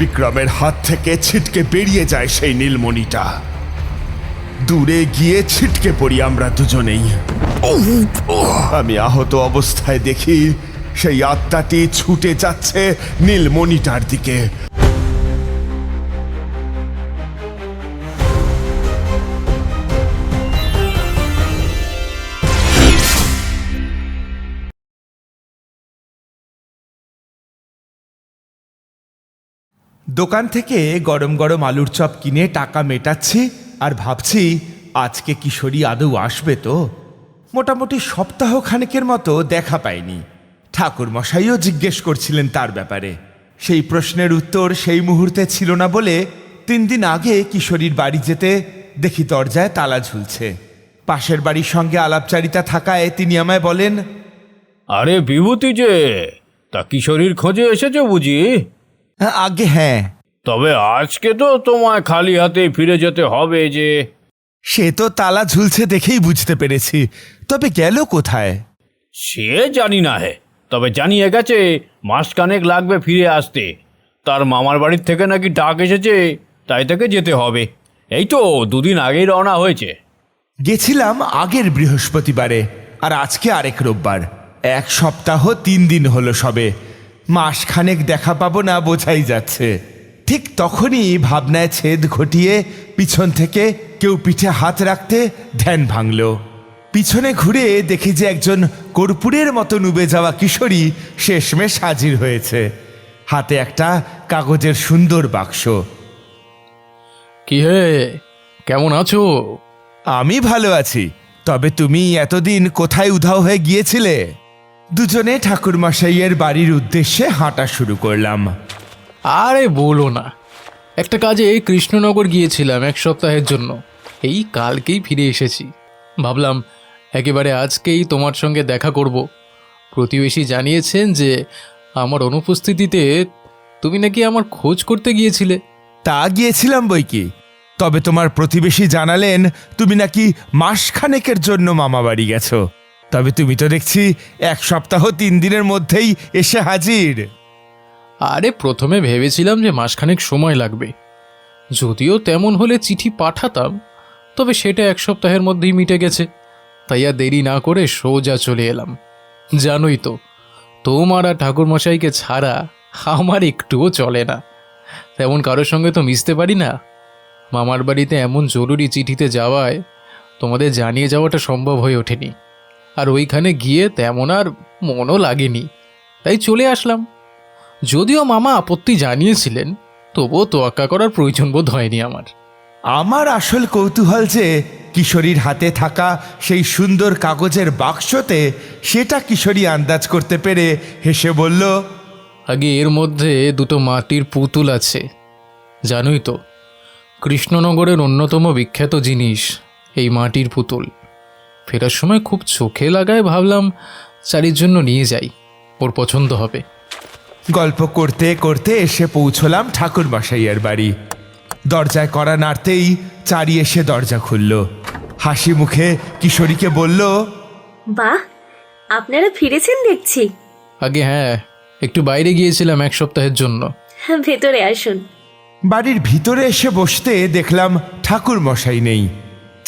বিক্রমের হাত থেকে ছিটকে বেরিয়ে যায় সেই নীলমণিটা। দূরে গিয়ে ছিটকে পড়ি আমরা দুজনেই। আমি আহত অবস্থায় দেখি সেই আত্মাটি ছুটে যাচ্ছে নীলমণিটার দিকে। দোকান থেকে গরম গরম আলুর চপ কিনে টাকা মেটাচ্ছি আর ভাবছি আজকে কিশোরী আদৌ আসবে তো? মোটামুটি সপ্তাহ খানেকের মতো দেখা পাইনি। ঠাকুর মশাইও জিজ্ঞেস করছিলেন তার ব্যাপারে। সেই প্রশ্নের উত্তর সেই মুহূর্তে ছিল না বলে তিন দিন আগে কিশোরীর বাড়ি যেতে দেখি দরজায় তালা ঝুলছে। পাশের বাড়ির সঙ্গে আলাপচারিতা থাকায় তিনি আমায় বলেন আরে বিভূতি যে তা কিশোরীর খোঁজে এসেছ বুঝি? "হ্যাঁ, আগে হ্যাঁ। তবে আজকে তো তোমায় খালি হাতে ফিরে যেতে হবে যে। সে তো তালা ঝুলছে দেখেই বুঝতে পেরেছি। তবে গেল কোথায়? সে জানি না হে। তবে জানিয়ে গেছে মাসখানেক লাগবে ফিরে আসতে। তার মামার বাড়ির থেকে নাকি ডাক এসেছে তাই তাকে যেতে হবে। এই তো দুদিন আগেই রওনা হয়েছে। গেছিলাম আগের বৃহস্পতিবারে আর আজকে আরেক রোববার। এক সপ্তাহ তিন দিন হলো সবে। মাসখানেক দেখা পাবো না বোঝাই যাচ্ছে। ঠিক তখনই ভাবনায় ছেদ ঘটিয়ে পিছন থেকে কেউ পিঠে হাত রাখতে ধ্যান ভাঙল। পিছনে ঘুরে দেখি যে একজন কর্পূরের মতো নুবে যাওয়া কিশোরী শেষমেশ হাজির হয়েছে। হাতে একটা কাগজের সুন্দর বাক্স। কি হে কেমন আছো? আমি ভালো আছি তবে তুমি এতদিন কোথায় উধাও হয়ে গিয়েছিলে? দুজনে ঠাকুরমশাইয়ের বাড়ির উদ্দেশ্যে হাঁটা শুরু করলাম। আরে বলো না একটা কাজে কৃষ্ণনগর গিয়েছিলাম এক সপ্তাহের জন্য। এই কালকেই ফিরে এসেছি। ভাবলাম একেবারে আজকেই তোমার সঙ্গে দেখা করব। প্রতিবেশী জানিয়েছেন যে আমার অনুপস্থিতিতে তুমি নাকি আমার খোঁজ করতে গিয়েছিলে। তা গিয়েছিলাম বই কি? তবে তোমার প্রতিবেশী জানালেন তুমি নাকি মাসখানেকের জন্য মামা বাড়ি গেছো। তবে তুমি তো দেখছি এক সপ্তাহ তিন দিনের মধ্যেই এসে হাজির। আরে প্রথমে ভেবেছিলাম যে মাসখানেক সময় লাগবে। যদিও তেমন হলে চিঠি পাঠাতাম, তবে সেটা এক সপ্তাহের মধ্যেই মিটে গেছে। তাই আর দেরি না করে সোজা চলে এলাম। জানোই তো, তোমার আর ঠাকুরমশাইকে ছাড়া আমার একটুও চলে না। তেমন কারোর সঙ্গে তো মিশতে পারি না। মামার বাড়িতে এমন জরুরি চিঠিতে যাওয়ায় তোমাদের জানিয়ে যাওয়াটা সম্ভব হয়ে ওঠেনি। আর ওইখানে গিয়ে তেমন আর মনও লাগেনি। তাই চলে আসলাম। যদিও মামা আপত্তি জানিয়েছিলেন তবুও তোয়াক্কা করার প্রয়োজন বোধ হয়নি আমার। আমার আসল কৌতূহল যে কিশোরীর হাতে থাকা সেই সুন্দর কাগজের বাক্সতে সেটা কিশোরী আন্দাজ করতে পেরে হেসে বলল আগে এর মধ্যে দুটো মাটির পুতুল আছে। জানোই তো কৃষ্ণনগরের অন্যতম বিখ্যাত জিনিস এই মাটির পুতুল। ফেরার সময় খুব চোখে লাগায় ভাবলাম চারির জন্য নিয়ে যাই ওর পছন্দ হবে। গল্প করতে করতে এসে পৌঁছলাম ঠাকুর বাসাইয়ের বাড়ি। দরজায় করা নাড়তেই চারি এসে দরজা খুলল। হাসি মুখে কিশোরীকে বলল বাহ আপনারা ফিরেছেন দেখছি। আগে হ্যাঁ একটু বাইরে গিয়েছিলাম এক সপ্তাহের জন্য। ভেতরে আসুন। বাড়ির ভিতরে এসে বসতে দেখলাম ঠাকুর মশাই নেই।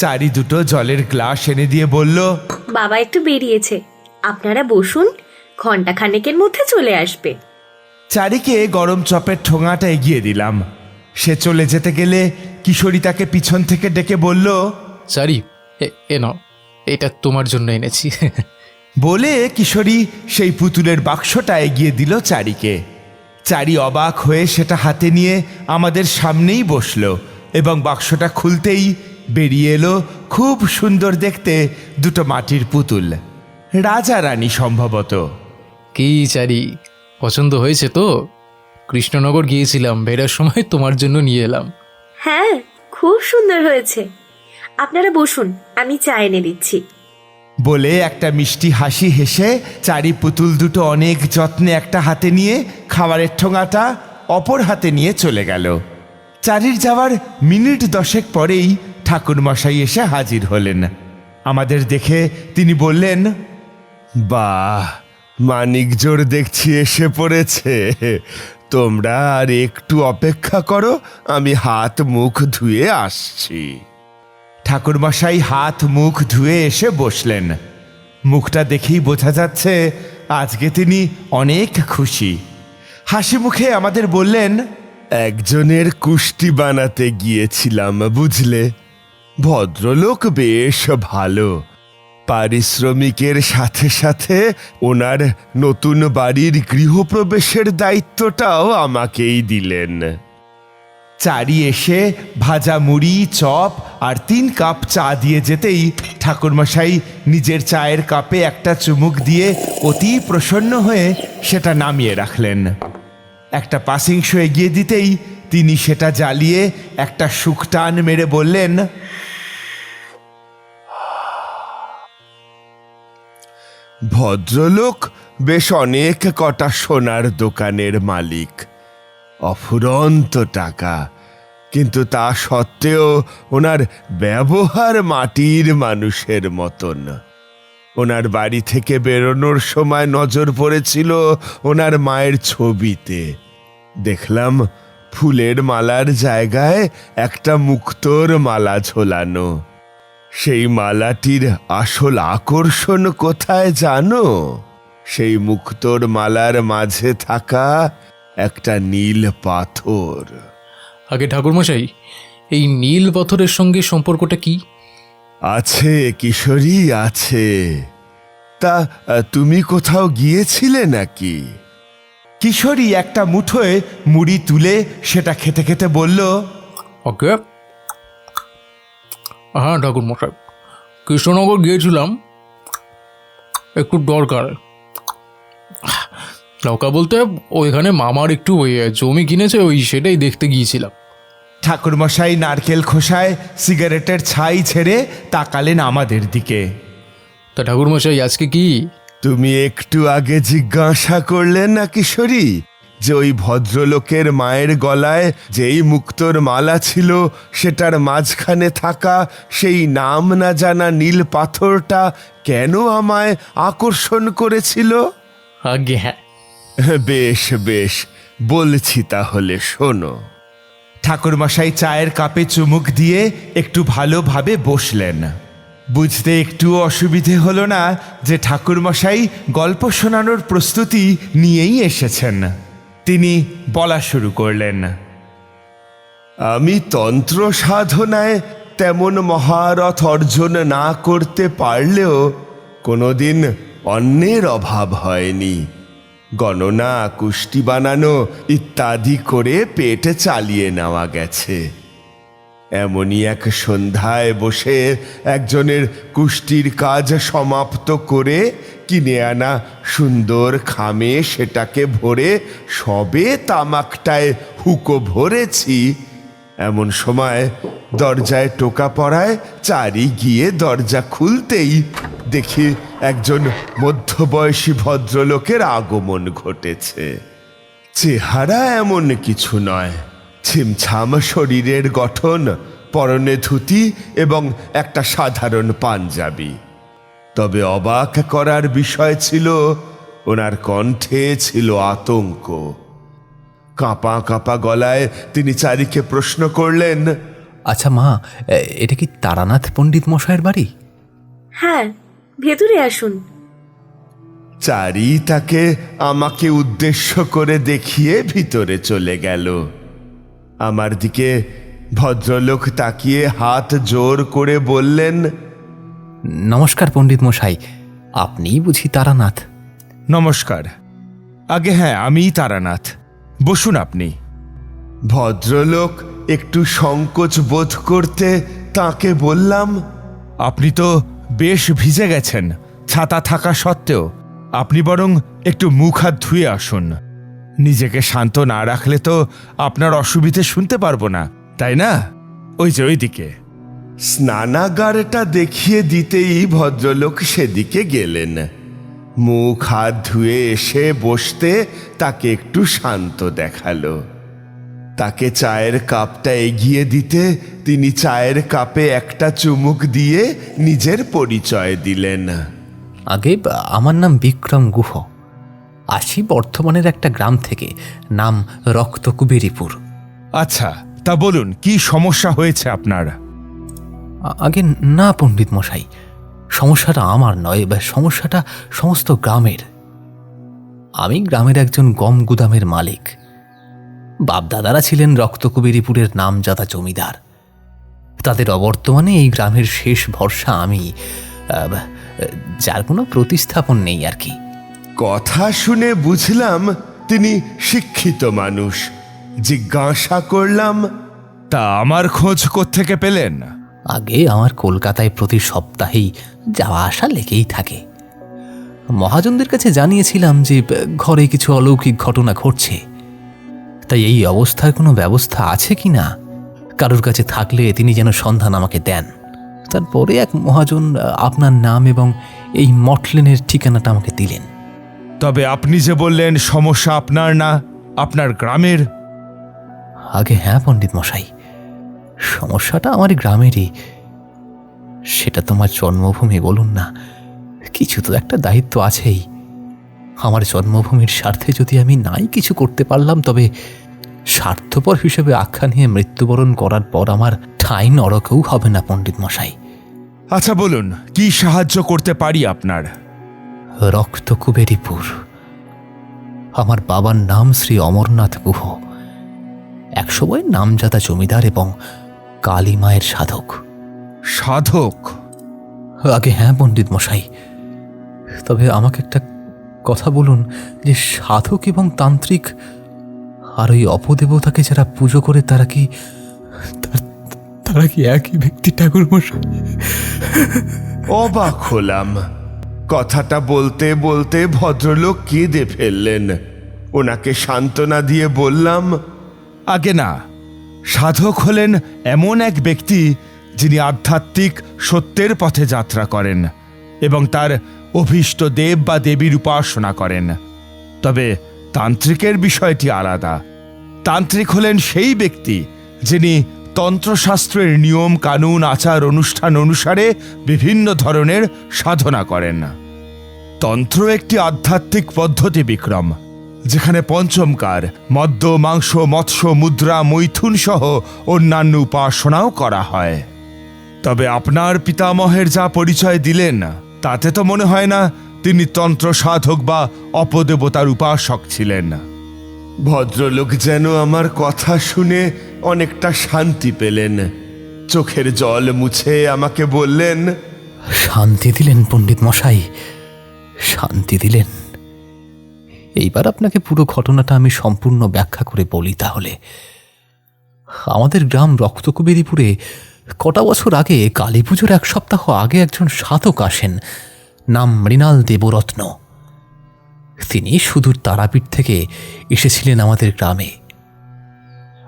চারি দুটো জলের গ্লাস এনে দিয়ে বলল বাবা একটু বেরিয়েছে। আপনারা বসুন ঘণ্টা খানেকের মধ্যে চলে আসবে। চারিকে গরম চপের ঠোঙাটা এগিয়ে দিলাম। সে চলে যেতে গেলে কিশোরী তাকে পিছন থেকে ডেকে বলল চারি এ- এ নাও এটা তোমার জন্য এনেছি। বলে কিশোরী সেই পুতুলের বাক্সটা এগিয়ে দিল চারিকে। চারি অবাক হয়ে সেটা হাতে নিয়ে আমাদের সামনেই বসল এবং বাক্সটা খুলতেই বেরিয়ে এলো খুব সুন্দর দেখতে দুটো মাটির পুতুল। রাজা রানী সম্ভবত। কি চারি পছন্দ হয়েছে তো? কৃষ্ণনগর গিয়েছিলাম বেরার সময় তোমার জন্য নিয়ে এলাম। হ্যাঁ খুব সুন্দর হয়েছে। আপনারা বসুন আমি চা এনে দিচ্ছি। বলে একটা মিষ্টি হাসি হেসে চারি পুতুল দুটো অনেক যত্নে একটা হাতে নিয়ে খাবারের ঠোঙাটা অপর হাতে নিয়ে চলে গেল। চারির যাওয়ার মিনিট দশেক পরেই ঠাকুরমশাই এসে হাজির হলেন। আমাদের দেখে তিনি বললেন, বাহ, মানিক জোর দেখছি এসে পড়েছে। তোমরা আর একটু অপেক্ষা করো, আমি হাত মুখ ধুয়ে আসছি। ঠাকুরমশাই হাত মুখ ধুয়ে এসে বসলেন। মুখটা দেখেই বোঝা যাচ্ছে আজকে তিনি অনেক খুশি। হাসি মুখে আমাদের বললেন, একজনের কুষ্টি বানাতে গিয়েছিলাম, বুঝলে? ভদ্রলোক বেশ ভালো। পারিশ্রমিকের সাথে সাথে ওনার নতুন বাড়ির গৃহপ্রবেশের দায়িত্বটাও আমাকেই দিলেন। চারি এসে ভাজা মুড়ি, চপ আর তিন কাপ চা দিয়ে যেতেই ঠাকুরমশাই নিজের চায়ের কাপে একটা চুমুক দিয়ে অতি প্রসন্ন হয়ে সেটা নামিয়ে রাখলেন। একটা পাসিংস এগিয়ে দিতেই তিনি সেটা জ্বালিয়ে একটা শুকটান মেরে বললেন ভদ্রলোক বেশ অনেক কটা সোনার দোকানের মালিক। অফুরন্ত টাকা। কিন্তু তা সত্ত্বেও ওনার ব্যবহার মাটির মানুষের মতন। ওনার বাড়ি থেকে বেরোনোর সময় নজর পড়েছিল ওনার মায়ের ছবিতে। দেখলাম ফুলের মালার জায়গায় একটা মুক্তোর মালা ঝোলানো। সেই মালাটির আসল আকর্ষণ কোথায় জানো? সেই মুক্তোর মালার মাঝে থাকা একটা নীল পাথর। আগে ঠাকুরমশাই এই নীল পাথরের সঙ্গে সম্পর্কটা কি? আছে কিশোরী আছে। তা তুমি কোথাও গিয়েছিলে নাকি? কিশোরী একটা মুঠোয় মুড়ি তুলে সেটা খেতে খেতে বলল ওকে হ্যাঁ ঠাকুরমশাই। কৃষ্ণনগর গিয়েছিলাম। একটু দরকার। নৌকা বলতে ওইখানে মামার একটু ওই জমি কিনেছে ওই সেটাই দেখতে গিয়েছিলাম। ঠাকুরমশাই নারকেল খোসায় সিগারেটের ছাই ছেড়ে তাকালেন আমাদের দিকে। তা ঠাকুরমশাই আজকে কি? তুমি একটু আগে জিজ্ঞাসা করলেন না কিশোরী? যে ওই ভদ্রলোকের মায়ের গলায় যেই মুক্তোর মালা ছিল সেটার মাঝখানে থাকা সেই নাম না জানা নীল পাথরটা কেন আমায় আকর্ষণ করেছিল? আগে হ্যাঁ বেশ বেশ বলছি তাহলে শোনো। ঠাকুরমশাই চায়ের কাপে চুমুক দিয়ে একটু ভালোভাবে বসলেন। বুঝতে একটু অসুবিধে হলো না যে ঠাকুরমশাই গল্প শোনানোর প্রস্তুতি নিয়েই এসেছেন। তিনি বলা শুরু করলেন। আমি তন্ত্র সাধনায় তেমন মহারথ অর্জন না করতে পারলেও কোনোদিন অন্যের অভাব হয়নি। গণনা, কুষ্টি বানানো ইত্যাদি করে পেট চালিয়ে নেওয়া গেছে। এমনই এক সন্ধ্যায় বসে একজনের কুষ্টির কাজ সমাপ্ত করে কিনে আনা সুন্দর খামে সেটাকে ভরে সবে তামাকটায় হুকো ভরেছি। এমন সময় দরজায় টোকা পড়ায় চারি গিয়ে দরজা খুলতেই দেখি একজন মধ্যবয়সী ভদ্রলোকের আগমন ঘটেছে। চেহারা এমন কিছু নয়, ছিমছাম শরীরের গঠন, পরনে ধুতি এবং একটা সাধারণ পাঞ্জাবি। তবে অবাক করার বিষয় ছিল ওনার কণ্ঠে ছিল আতঙ্ক। কাঁপা কাঁপা গলায় তিনি চারিকে প্রশ্ন করলেন আচ্ছা মা এটা কি তারানাথ পণ্ডিত মশাইয়ের বাড়ি? হ্যাঁ ভেতরে আসুন। চারি তাকে আমাকে উদ্দেশ্য করে দেখিয়ে ভিতরে চলে গেল। আমার দিকে ভদ্রলোক তাকিয়ে হাত জোর করে বললেন নমস্কার পণ্ডিত মশাই আপনিই বুঝি তারানাথ? নমস্কার। আগে হ্যাঁ আমিই তারানাথ। বসুন আপনি। ভদ্রলোক একটু সংকোচ বোধ করতে তাকে বললাম আপনি তো বেশ ভিজে গেছেন ছাতা থাকা সত্ত্বেও। আপনি বরং একটু মুখ হাত ধুয়ে আসুন। নিজেকে শান্ত না রাখলে তো আপনার অসুবিধে শুনতে পারব না তাই না? ওই যে ওইদিকে। স্নানাগারটা দেখিয়ে দিতেই ভদ্রলোক সেদিকে গেলেন। মুখ হাত ধুয়ে এসে বসতে তাকে একটু শান্ত দেখাল। তাকে চায়ের কাপটা এগিয়ে দিতে তিনি চায়ের কাপে একটা চুমুক দিয়ে নিজের পরিচয় দিলেন। আগে আমার নাম বিক্রম গুহ। আসি বর্ধমানের একটা গ্রাম থেকে নাম রক্তকুবেরিপুর। আচ্ছা তা বলুন কি সমস্যা হয়েছে আপনার? আগে না পণ্ডিত মশাই, সমস্যাটা আমার নয় বা সমস্যাটা সমস্ত গ্রামের। আমি গ্রামের একজন গম গুদামের মালিক। বাপদাদারা ছিলেন রক্তকুবেরিপুরের নামজাদা জমিদার। তাদের অবর্তমানে এই গ্রামের শেষ ভরসা আমি যার কোনো প্রতিস্থাপন নেই আর কি। কথা শুনে বুঝলাম তিনি শিক্ষিত মানুষ। জিজ্ঞাসা করলাম, তা আমার খোঁজ থেকে পেলেন? আগে আমার কলকাতায় প্রতি সপ্তাহেই যাওয়া আসা লেগেই থাকে। মহাজনদের কাছে জানিয়েছিলাম যে ঘরে কিছু অলৌকিক ঘটনা ঘটছে। তাই এই অবস্থার কোনো ব্যবস্থা আছে কি না? কারোর কাছে থাকলে তিনি যেন সন্ধান আমাকে দেন। তারপরে এক মহাজন আপনার নাম এবং এই মটলেনের ঠিকানাটা আমাকে দিলেন। তবে আপনি যে বললেন সমস্যা আপনার না আপনার গ্রামের? আগে হ্যাঁ পণ্ডিত মশাই সমস্যাটা আমার গ্রামেরই। সেটা তোমার জন্মভূমি বলুন না। কিছু তো একটা দায়িত্ব আছেই। আমার জন্মভূমির স্বার্থে যদি আমি নাই কিছু করতে পারলাম তবে স্বার্থপর হিসেবে আখ্যা নিয়ে মৃত্যুবরণ করার পর আমার ঠাঁই নরকেও হবে না পণ্ডিত মশাই। আচ্ছা বলুন কি সাহায্য করতে পারি আপনার? রক্ত কুবেরিপুর আমার বাবার নাম শ্রী অমরনাথ গুহ। একসময় নামজাদা জমিদার এবং কালী মায়ের সাধক। সাধক? আগে হ্যাঁ পণ্ডিত মশাই। তবে আমাকে একটা কথা বলুন যে সাধক এবং তান্ত্রিক আর ওই অপদেবতাকে যারা পুজো করে তারা কি তারা কি একই ব্যক্তি ঠাকুর মশাই? অবাক হলাম। কথাটা বলতে বলতে ভদ্রলোক কেঁদে ফেললেন। ওনাকে সান্ত্বনা দিয়ে বললাম আগে না সাধক হলেন এমন এক ব্যক্তি যিনি আধ্যাত্মিক সত্যের পথে যাত্রা করেন এবং তার অভীষ্ট দেব বা দেবীর উপাসনা করেন। তবে তান্ত্রিকের বিষয়টি আলাদা। তান্ত্রিক হলেন সেই ব্যক্তি যিনি তন্ত্রশাস্ত্রের নিয়ম, কানুন, আচার, অনুষ্ঠান অনুসারে বিভিন্ন ধরনের সাধনা করেন। তন্ত্র একটি আধ্যাত্মিক পদ্ধতি বিক্রম। যেখানে পঞ্চমকার মদ্য, মাংস, মৎস্য, মুদ্রা, মৈথুন সহ অন্যান্য উপাসনাও করা হয়। তবে আপনার পিতামহের যা পরিচয় দিলেন, তাতে তো মনে হয় না তিনি তন্ত্র সাধক বা অপদেবতার উপাসক ছিলেন। ভদ্রলোক যেন আমার কথা শুনে অনেকটা শান্তি পেলেন। চোখের জল মুছে আমাকে বললেন, শান্তি দিলেন পণ্ডিত মশাই, শান্তি দিলেন। এইবার আপনাকে পুরো ঘটনাটা আমি সম্পূর্ণ ব্যাখ্যা করে বলি তাহলে। আমাদের গ্রাম রক্তকুবেরিপুরে কটা বছর আগে কালী পুজোর এক সপ্তাহ আগে একজন সাধক আসেন, নাম মৃণাল দেবরত্ন। তিনি সুদূর তারাপীঠ থেকে এসেছিলেন আমাদের গ্রামে।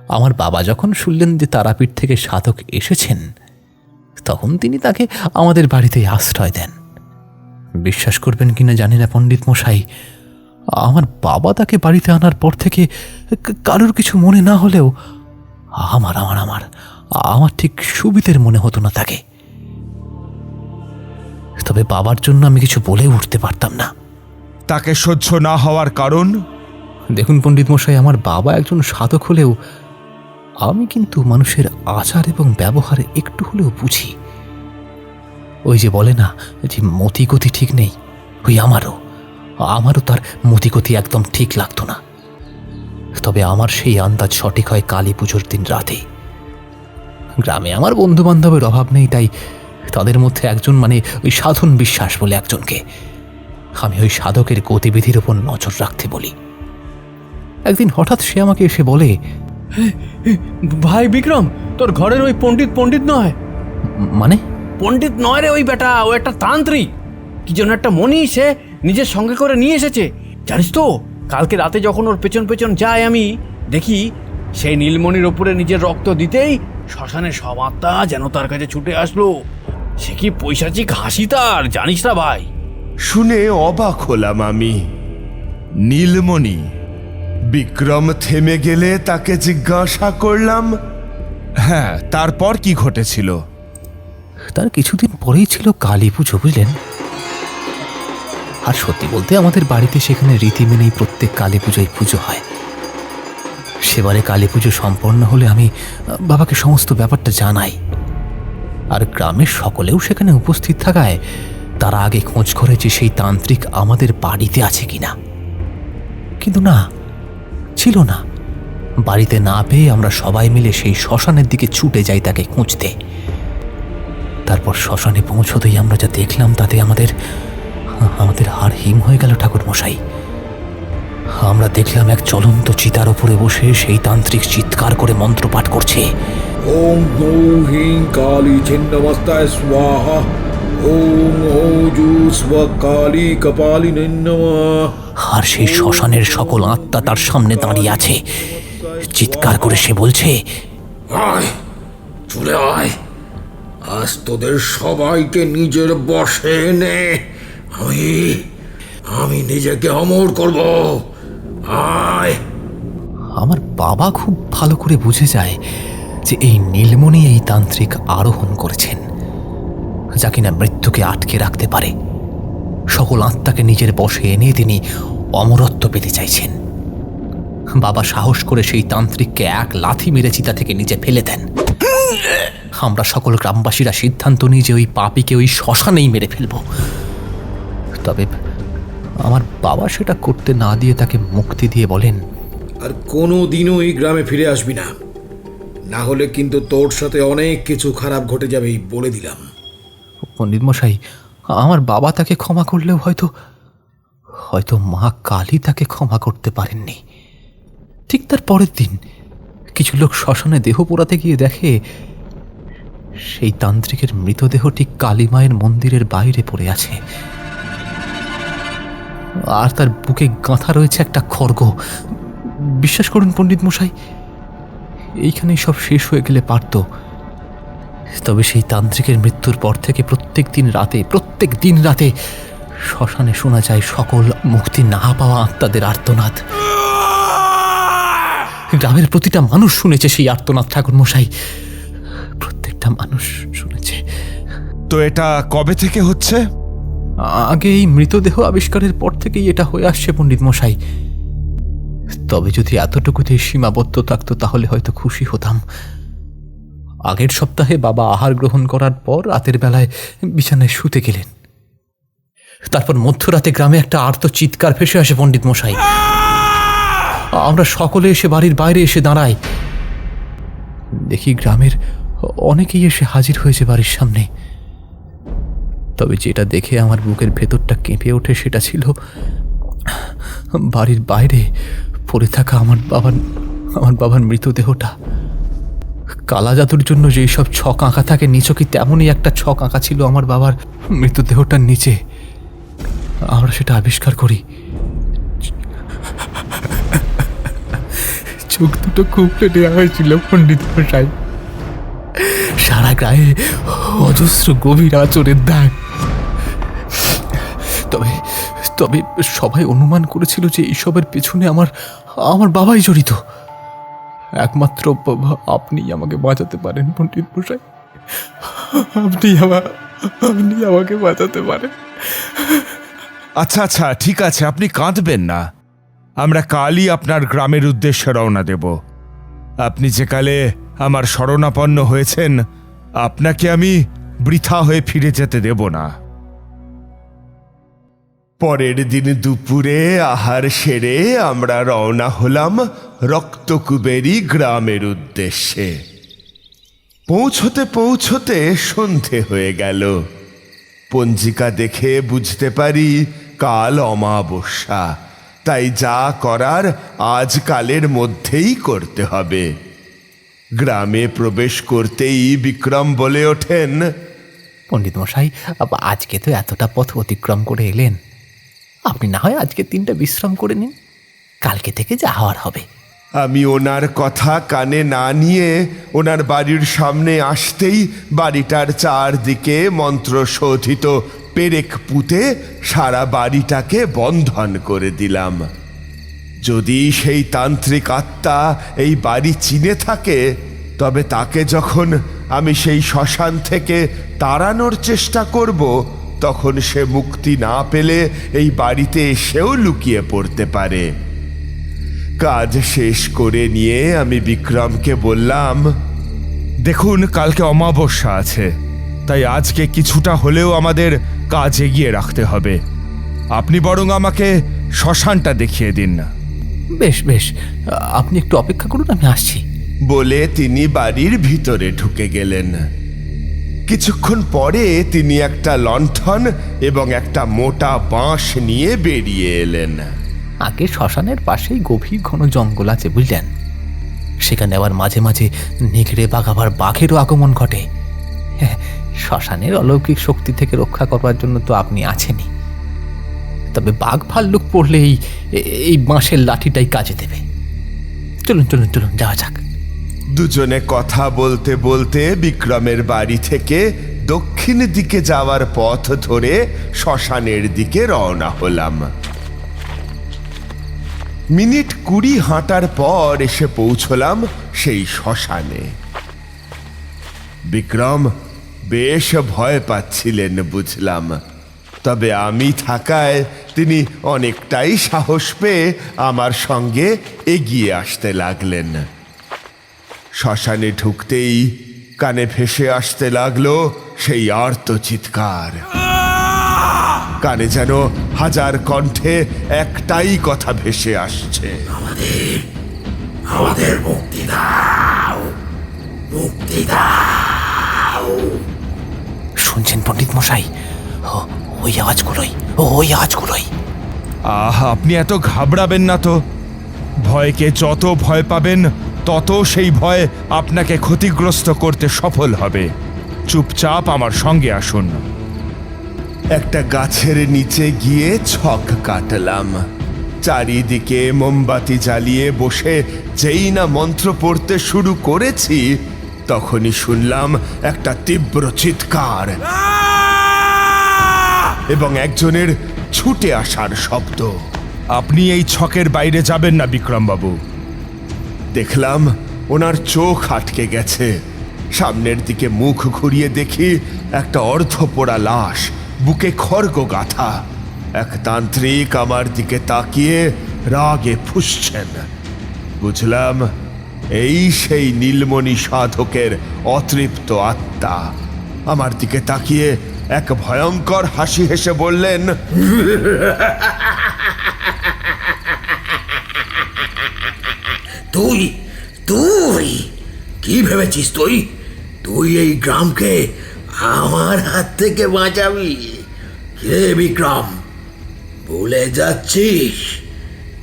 আমার বাবা যখন শুনলেন যে তারাপীঠ থেকে সাধক এসেছেন, তখন তিনি তাকে আমাদের বাড়িতে আশ্রয় দেন। বিশ্বাস করবেন কিনা জানি না পণ্ডিত মশাই আমার বাবা তাকে বাড়িতে আনার পর থেকে কারোর কিছু মনে না হলেও আমার আমার আমার আমার ঠিক সুবিধের মনে হতো না তাকে। তবে বাবার জন্য আমি কিছু বলে উঠতে পারতাম না। তাকে সহ্য না হওয়ার কারণ? দেখুন পণ্ডিত মশাই আমার বাবা একজন সাধক হলেও আমি কিন্তু মানুষের আচার এবং ব্যবহারে একটু হলেও বুঝি। ওই যে বলে না যে মতিগতি ঠিক নেই ওই আমারও। আমারও তার মতিগতি একদম ঠিক লাগতো না। তবে আমার সেই আন্দাজ সঠিক হয় কালী পুজোর দিন রাতে। গ্রামে আমার বন্ধু বান্ধবের অভাব নেই তাই তাদের মধ্যে একজন মানে ওই সাধন বিশ্বাস বলে একজনকে। আমি ওই সাধকের গতিবিধির ওপর নজর রাখতে বলি। একদিন হঠাৎ সে আমাকে এসে বলে ভাই বিক্রম তোর ঘরের ওই পণ্ডিত পণ্ডিত নয়? মানে? পণ্ডিত নয় রে ওই বেটা ও একটা তান্ত্রিক। কি যেন একটা মনি সে নিজের সঙ্গে করে নিয়ে এসেছে। জানিস তো কালকে রাতে যখন ওর পেছন পেছন যায় আমি দেখি সেই নীলমণির ওপরে নিজের রক্ত দিতেই শ্মশানে সব আত্মা যেন তার কাছে ছুটে আসলো। সে কি পৈশাচিক হাসি তার জানিস না ভাই? শুনে অবাক হলাম আমি। নীলমণি বিক্রম থেমে গেলে তাকে জিজ্ঞাসা করলাম হ্যাঁ তারপর কি ঘটেছিল? তার কিছুদিন পরেই ছিল কালী পুজো বুঝলেন? আর সত্যি বলতে আমাদের বাড়িতে সেখানে রীতি মেনেই প্রত্যেক কালী পুজোয় পুজো হয়। সেবারে কালী পুজো সম্পন্ন হলে আমি বাবাকে সমস্ত ব্যাপারটা জানাই। আর গ্রামের সকলেও সেখানে উপস্থিত থাকায় তারা আগে খোঁজ করে যে সেই তান্ত্রিক আমাদের বাড়িতে আছে কিনা। কিন্তু না, ছিল না। বাড়িতে না পেয়ে আমরা সবাই মিলে সেই শ্মশানের দিকে ছুটে যাই তাকে খুঁজতে। তারপর শ্মশানে পৌঁছতেই আমরা যা দেখলাম তাতে আমাদের আমাদের হার হিম হয়ে গেল ঠাকুর মশাই আমরা দেখলাম এক চলন্ত চিতার ওপরে বসে সেই তান্ত্রিক চিৎকার করে মন্ত্র পাঠ করছে। ওম হৌ হিং কালী ছিন্নমস্তায় স্বাহা। ওম হৌ জুস্ব কালী কপালী আর সেই শ্মশানের সকল আত্মা তার সামনে দাঁড়িয়ে আছে। চিৎকার করে সে বলছে আয় চলে আয়। আজ তোদের সবাইকে নিজের বসে নে। আমি আমি নিজেকে অমর করব। আয়। আমার বাবা খুব ভালো করে বুঝে যায় যে এই নীলমণি এই তান্ত্রিক আরোহণ করেছেন, যা কিনা মৃত্যুকে আটকে রাখতে পারে। সকল আত্মাকে নিজের বশে এনে তিনি অমরত্ব পেতে চাইছেন। বাবা সাহস করে সেই তান্ত্রিককে এক লাথি মেরে চিতা থেকে নিচে ফেলে দেন। আমরা সকল গ্রামবাসীরা সিদ্ধান্ত নিই যে ওই পাপিকে ওই শ্মশানেই মেরে ফেলব। তবে আমার বাবা সেটা করতে না দিয়ে তাকে মুক্তি দিয়ে বলেন আর কোনো দিনও এই গ্রামে ফিরে আসবি না। না হলে কিন্তু তোর সাথে অনেক কিছু খারাপ ঘটে যাবে বলে দিলাম। পণ্ডিত মশাই আমার বাবা তাকে ক্ষমা করলেও হয়তো হয়তো মা কালী তাকে ক্ষমা করতে পারেননি। ঠিক তার পরের দিন কিছু লোক শ্মশানে দেহ পোড়াতে গিয়ে দেখে সেই তান্ত্রিকের মৃতদেহ ঠিক কালী মায়ের মন্দিরের বাইরে পড়ে আছে। আর তার বুকে গাঁথা রয়েছে একটা খড়গ বিশ্বাস করুন পণ্ডিত মশাই, এইখানেই সব শেষ হয়ে গেলে পারতো। তবে সেই তান্ত্রিকের মৃত্যুর পর থেকে প্রত্যেক দিন রাতে, প্রত্যেক দিন রাতে শ্মশানে শোনা যায় সকল মুক্তি না পাওয়া আত্মাদের আর্তনাদ। গ্রামের প্রতিটা মানুষ শুনেছে সেই আর্তনাদ, ঠাকুর মশাই। প্রত্যেকটা মানুষ শুনেছে। তো এটা কবে থেকে হচ্ছে? আগে এই মৃতদেহ আবিষ্কারের পর থেকেই এটা হয়ে আসছে, পণ্ডিত মশাই। তবে যদি এতটুকুতেই সীমাবদ্ধ থাকতো, তাহলে হয়তো খুশি হতাম। আগের সপ্তাহে বাবা আহার গ্রহণ করার পর রাতের বেলায় বিছানায় শুতে গেলেন। তারপর মধ্যরাতে গ্রামে একটা আর্ত চিৎকার ভেসে আসে, পণ্ডিত মশাই। আমরা সকলে এসে বাড়ির বাইরে এসে দাঁড়াই। দেখি গ্রামের অনেকেই এসে হাজির হয়েছে বাড়ির সামনে। তবে যেটা দেখে আমার বুকের ভেতরটা কেঁপে ওঠে সেটা ছিল বাড়ির বাইরে পড়ে থাকা আমার বাবার আমার বাবার মৃতদেহটা। কালা জাদুর জন্য যেই সব ছক আঁকা থাকে, নিচকি তেমনই একটা ছক আঁকা ছিল আমার বাবার মৃতদেহটার নিচে। আমরা সেটা আবিষ্কার করি। চোখ দুটো খুবলে দেওয়া হয়েছিল, পণ্ডিত মশাই। সারা গায়ে অজস্র গভীর আচরের দাগ। তবে তবে সবাই অনুমান করেছিল যে এইসবের পেছনে আমার আমার বাবাই জড়িত। একমাত্র বাবা আপনি আমাকে বাঁচাতে পারেন, পণ্ডিত মশাই। আপনি আমার আপনি আমাকে বাঁচাতে পারেন। আচ্ছা আচ্ছা ঠিক আছে, আপনি কাঁদবেন না। আমরা কালই আপনার গ্রামের উদ্দেশ্যে রওনা দেব। আপনি যে কালে আমার শরণাপন্ন হয়েছেন, আপনাকে আমি বৃথা হয়ে ফিরে যেতে দেব না। পরের দিন দুপুরে আহার সেরে আমরা রওনা হলাম রক্তকুবেরি গ্রামের উদ্দেশ্যে। পৌঁছতে পৌঁছতে সন্ধে হয়ে গেল। পঞ্জিকা দেখে বুঝতে পারি কাল অমাবস্যা। তাই যা করার আজকালের মধ্যেই করতে হবে। গ্রামে প্রবেশ করতেই বিক্রম বলে ওঠেন পণ্ডিত মশাই আজকে তো এতটা পথ অতিক্রম করে এলেন। আপনি না হয় আজকে তিনটা বিশ্রাম করে নিন। কালকে থেকে যা হওয়ার হবে। আমি ওনার কথা কানে না নিয়ে ওনার বাড়ির সামনে আসতেই বাড়িটার চারদিকে মন্ত্রশোধিত পেরেক পুঁতে সারা বাড়িটাকে বন্ধন করে দিলাম। যদি সেই তান্ত্রিক আত্মা এই বাড়ি চিনে থাকে, তবে তাকে যখন আমি সেই শ্মশান থেকে তাড়ানোর চেষ্টা করব তখন সে মুক্তি না পেলে এই বাড়িতে এসেও লুকিয়ে পড়তে পারে। কাজ শেষ করে নিয়ে আমি বিক্রমকে বললাম দেখুন কালকে অমাবস্যা আছে তাই আজকে কিছুটা হলেও আমাদের কাজ এগিয়ে রাখতে হবে। আপনি বরং আমাকে শ্মশানটা দেখিয়ে দিন না। বেশ বেশ আপনি একটু অপেক্ষা করুন আমি আসছি। বলে তিনি বাড়ির ভিতরে ঢুকে গেলেন। কিছুক্ষণ পরে তিনি একটা লণ্ঠন এবং একটা মোটা বাঁশ নিয়ে বেরিয়ে এলেন। আগে শ্মশানের পাশেই গভীর ঘন জঙ্গল আছে, বুঝলেন? সেখানে আবার মাঝে মাঝে নেকড়ে বাঘ আবার বাঘেরও আগমন ঘটে। শ্মশানের অলৌকিক শক্তি থেকে রক্ষা করবার জন্য তো আপনি আছেনই। তবে বাঘ ভাল্লুক পড়লে এই এই বাঁশের লাঠিটাই কাজে দেবে। চলুন চলুন চলুন, যাওয়া যাক। দুজনে কথা বলতে বলতে বিক্রমের বাড়ি থেকে দক্ষিণ দিকে যাওয়ার পথ ধরে শ্মশানের দিকে রওনা হলাম। মিনিট কুড়ি হাঁটার পর এসে পৌঁছলাম সেই শ্মশানে। বিক্রম, বেশ ভয় পাচ্ছিলেন বুঝলাম। তবে আমি থাকায় তিনি অনেকটাই সাহস পেয়ে আমার সঙ্গে এগিয়ে আসতে লাগলেন। শ্মশানে ঢুকতেই কানে ভেসে আসতে লাগল সেই আর্ত চিৎকার কানে যেন হাজার কণ্ঠে একটাই কথা ভেসে আসছে। আমাদের শুনছেন পণ্ডিত মশাই? ওই আওয়াজগুলোই ওই আওয়াজগুলোই। আহ আপনি এত ঘাবড়াবেন না তো। ভয়কে যত ভয় পাবেন তত সেই ভয় আপনাকে ক্ষতিগ্রস্ত করতে সফল হবে। চুপচাপ আমার সঙ্গে আসুন। একটা গাছের নিচে গিয়ে ছক কাটলাম। চারিদিকে মোমবাতি জ্বালিয়ে বসে যেই না মন্ত্র পড়তে শুরু করেছি তখনই শুনলাম একটা তীব্র চিৎকার। এবং একজনের ছুটে আসার শব্দ। আপনি এই ছকের বাইরে যাবেন না বিক্রমবাবু। দেখলাম ওনার চোখ আটকে গেছে। সামনের দিকে মুখ ঘুরিয়ে দেখি একটা অর্ধপোড়া লাশ, বুকে খড়গ গাথা। এক তান্ত্রিক আমার দিকে তাকিয়ে রাগে ফুসছেন। বুঝলাম, এই সেই নীলমণি সাধকের অতৃপ্ত আত্মা। আমার দিকে তাকিয়ে এক ভয়ঙ্কর হাসি হেসে বললেন তুই তুই, কি ভেবেছিস তুই? তুই এই গ্রামকে আমার হাত থেকে বাঁচাবি। রে বিক্রম, ভুলে যাচ্ছিস?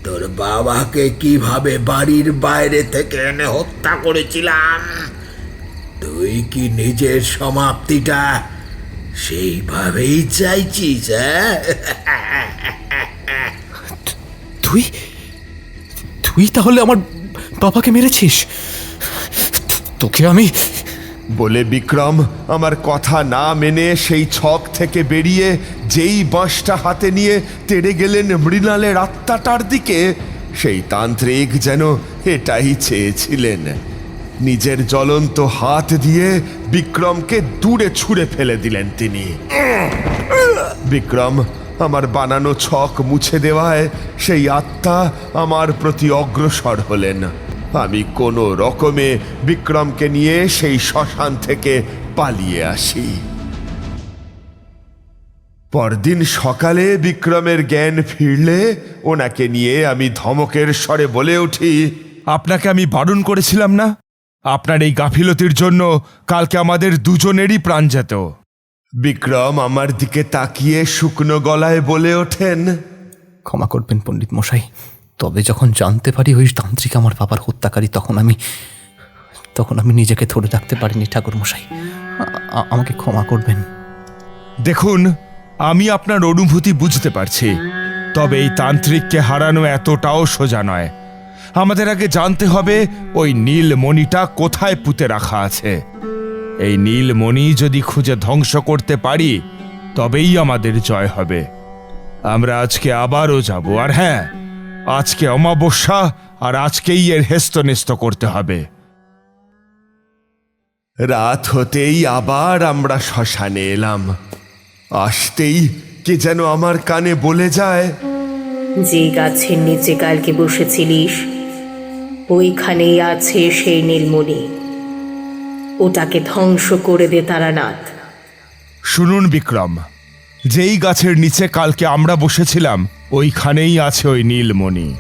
তোর বাবাকে কীভাবে বাড়ির বাইরে থেকে এনে হত্যা করেছিলাম? তুই কি নিজের সমাপ্তিটা সেইভাবেই চাইছিস হ্যাঁ? তুই তুই তাহলে আমার বাবাকে মেরেছিস? তোকে আমি বলে বিক্রম আমার কথা না মেনে সেই ছক থেকে বেরিয়ে যেই বাঁশটা হাতে নিয়ে তেড়ে গেলেন মৃণালের আত্মাটার দিকে, সেই তান্ত্রিক যেন এটাই চেয়েছিলেন। নিজের জ্বলন্ত হাত দিয়ে বিক্রমকে দূরে ছুঁড়ে ফেলে দিলেন তিনি। বিক্রম, আমার বানানো ছক মুছে দেওয়ায় সেই আত্মা আমার প্রতি অগ্রসর হলেন। আমি কোনো রকমে বিক্রমকে নিয়ে সেই শ্মশান থেকে পালিয়ে আসি। পরদিন সকালে বিক্রমের জ্ঞান ফিরলে ওনাকে নিয়ে আমি ধমকের স্বরে বলে উঠি, আপনাকে আমি বারণ করেছিলাম না? আপনার এই গাফিলতির জন্য কালকে আমাদের দুজনেরই প্রাণ যেত। বিক্রম আমার দিকে তাকিয়ে শুকনো গলায় বলে ওঠেন, ক্ষমা করবেন পণ্ডিত মশাই। তবে যখন জানতে পারি ওই তান্ত্রিক আমার বাবার হত্যাকারী, তখন আমি তখন আমি নিজেকে ধরে রাখতে পারিনি ঠাকুর মশাই আমাকে ক্ষমা করবেন। দেখুন, আমি আপনার অনুভূতি বুঝতে পারছি, তবে এই তান্ত্রিককে হারানো এতটাও সোজা নয়। আমাদের আগে জানতে হবে ওই নীল মণিটা কোথায় পুঁতে রাখা আছে। এই নীল মণি যদি খুঁজে ধ্বংস করতে পারি, তবেই আমাদের জয় হবে। আমরা আজকে আবারও যাব, আর হ্যাঁ আজকে অমাবস্যা আর আজকেই এর হেস্তনেস্ত করতে হবে। রাত হতেই আবার আমরা শ্মশানে এলাম। আসতেই কে যেন আমার কানে বলে যায় যে গাছের নিচে কালকে বসেছিলিস ওইখানেই আছে সেই নীলমণি। ওটাকে ধ্বংস করে দে তারানাথ। শুনুন বিক্রম যেই গাছের নিচে কালকে আমরা বসেছিলাম ওইখানেই আছে ওই নীলমণি।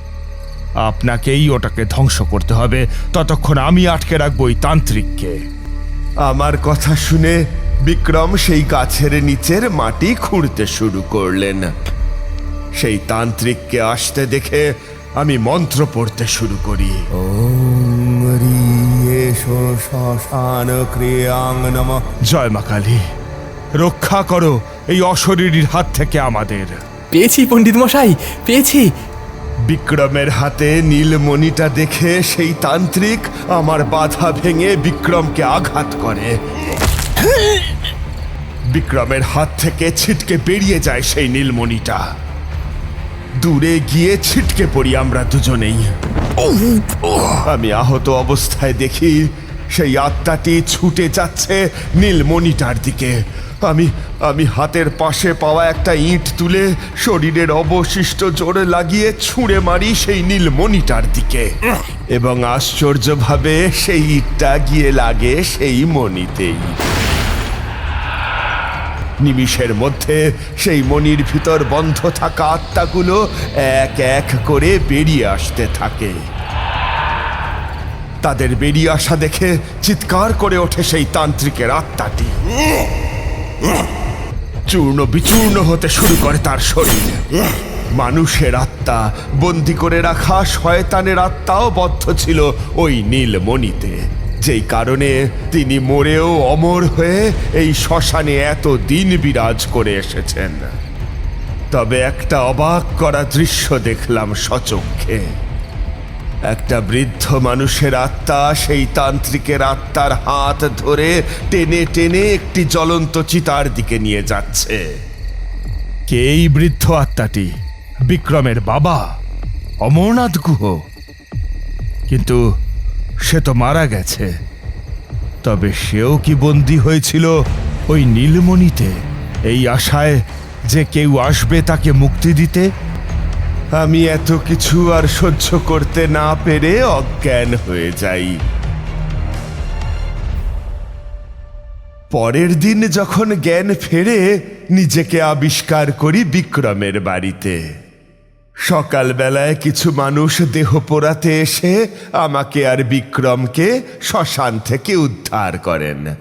আপনাকেই ওটাকে ধ্বংস করতে হবে ততক্ষণ আমি আটকে রাখব ওই তান্ত্রিককে। আমার কথা শুনে বিক্রম সেই গাছের নিচের মাটি খুঁড়তে শুরু করলেন। সেই তান্ত্রিককে আসতে দেখে আমি মন্ত্র পড়তে শুরু করি। জয় মা কালী। রক্ষা করো এই অশরীরীর হাত থেকে আমাদের। পেয়েছি পণ্ডিত মশাই পেয়েছি। বিক্রমের হাতে নীলমণিটা দেখে সেই তান্ত্রিক আমার বাধা ভেঙে বিক্রমকে আঘাত করে। বিক্রমের হাত থেকে ছিটকে বেরিয়ে যায় সেই নীলমণিটা দূরে গিয়ে ছিটকে পড়ি আমরা দুজনেই। আমি আহত অবস্থায় দেখি সেই আত্মাটি ছুটে যাচ্ছে নীলমণিটার দিকে। আমি আমি হাতের পাশে পাওয়া একটা ইঁট তুলে শরীরের অবশিষ্ট জোরে লাগিয়ে ছুঁড়ে মারি সেই নীলমণিটার দিকে। এবং আশ্চর্যভাবে সেই ইটটা গিয়ে লাগে সেই মণিতেই নিমিষের মধ্যে সেই মনির ভিতর বন্ধ থাকা আত্মাগুলো এক এক করে বেরিয়ে আসতে থাকে। তাদের বেরিয়ে আসা দেখে চিৎকার করে ওঠে সেই তান্ত্রিকের আত্মাটি। চূর্ণ বিচূর্ণ হতে শুরু করে তার শরীর। মানুষের আত্মা বন্দি করে রাখা শয়তানের আত্মাও বদ্ধ ছিল ওই নীলমণিতে যেই কারণে তিনি মরেও অমর হয়ে এই শ্মশানে এত দিন বিরাজ করে এসেছেন। তবে একটা অবাক করা দৃশ্য দেখলাম সচক্ষে। একটা বৃদ্ধ মানুষের আত্মা সেই তান্ত্রিকের আত্মার হাত ধরে টেনে টেনে একটি জ্বলন্ত চিতার দিকে নিয়ে যাচ্ছে। কে এই বৃদ্ধ আত্মাটি? বিক্রমের বাবা? অমরনাথ গুহ? কিন্তু সে তো মারা গেছে। তবে সেও কি বন্দী হয়েছিল ওই নীলমণিতে, এই আশায় যে কেউ আসবে তাকে মুক্তি দিতে? আমি এত কিছু আর সহ্য করতে না পেরে অজ্ঞান হয়ে যাই। পরের দিন যখন জ্ঞান ফেরে, নিজেকে আবিষ্কার করি বিক্রমের বাড়িতে। সকালবেলায় কিছু মানুষ দেহ পোড়াতে এসে আমাকে আর বিক্রমকে শ্মশান থেকে উদ্ধার করেন।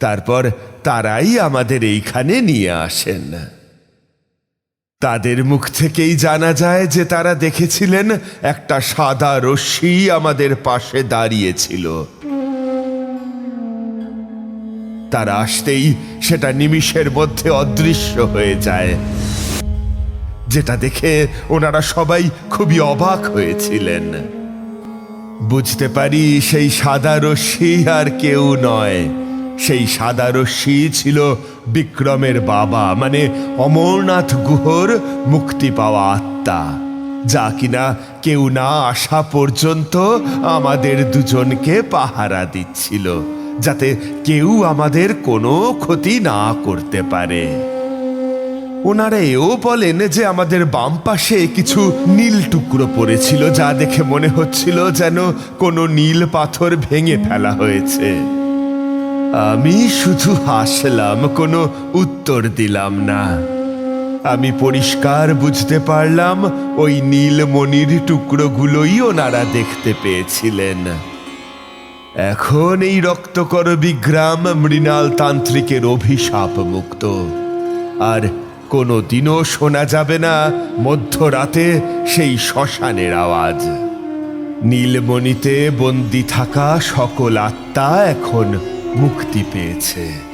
তারপর তারাই আমাদের এইখানে নিয়ে আসেন। তাদের মুখ থেকেই জানা যায় যে তারা দেখেছিলেন একটা সাদা রশ্মি আমাদের পাশে দাঁড়িয়েছিল। তারা আসতেই সেটা নিমিষের মধ্যে অদৃশ্য হয়ে যায়। যেটা দেখে ওনারা সবাই খুবই অবাক হয়েছিলেন। বুঝতে পারি সেই সাদা রশ্মি আর কেউ নয়। সেই সাদা রশ্মি ছিল বিক্রমের বাবা মানে অমরনাথ গুহর মুক্তি পাওয়া আত্মা। যা কিনা কেউ না আসা পর্যন্ত আমাদের দুজনকে পাহারা দিচ্ছিল, যাতে কেউ আমাদের কোনো ক্ষতি না করতে পারে। ওনারা এও বলেন যে আমাদের বাম পাশে কিছু নীল টুকরো পড়েছিল, যা দেখে মনে হচ্ছিল যেন কোনো নীল পাথর ভেঙে ফেলা হয়েছে। আমি শুধু হাসলাম, কোনো উত্তর দিলাম না। আমি পরিষ্কার বুঝতে পারলাম, ওই নীলমণির টুকরোগুলোই ওনারা দেখতে পেয়েছিলেন। এখন এই রক্তকরবী গ্রাম মৃণাল তান্ত্রিকের অভিশাপ মুক্ত আর কোনো দিনও শোনা যাবে না মধ্যরাতে সেই শ্মশানের আওয়াজ। নীলমণিতে বন্দি থাকা সকল আত্মা এখন মুক্তি পেয়েছে।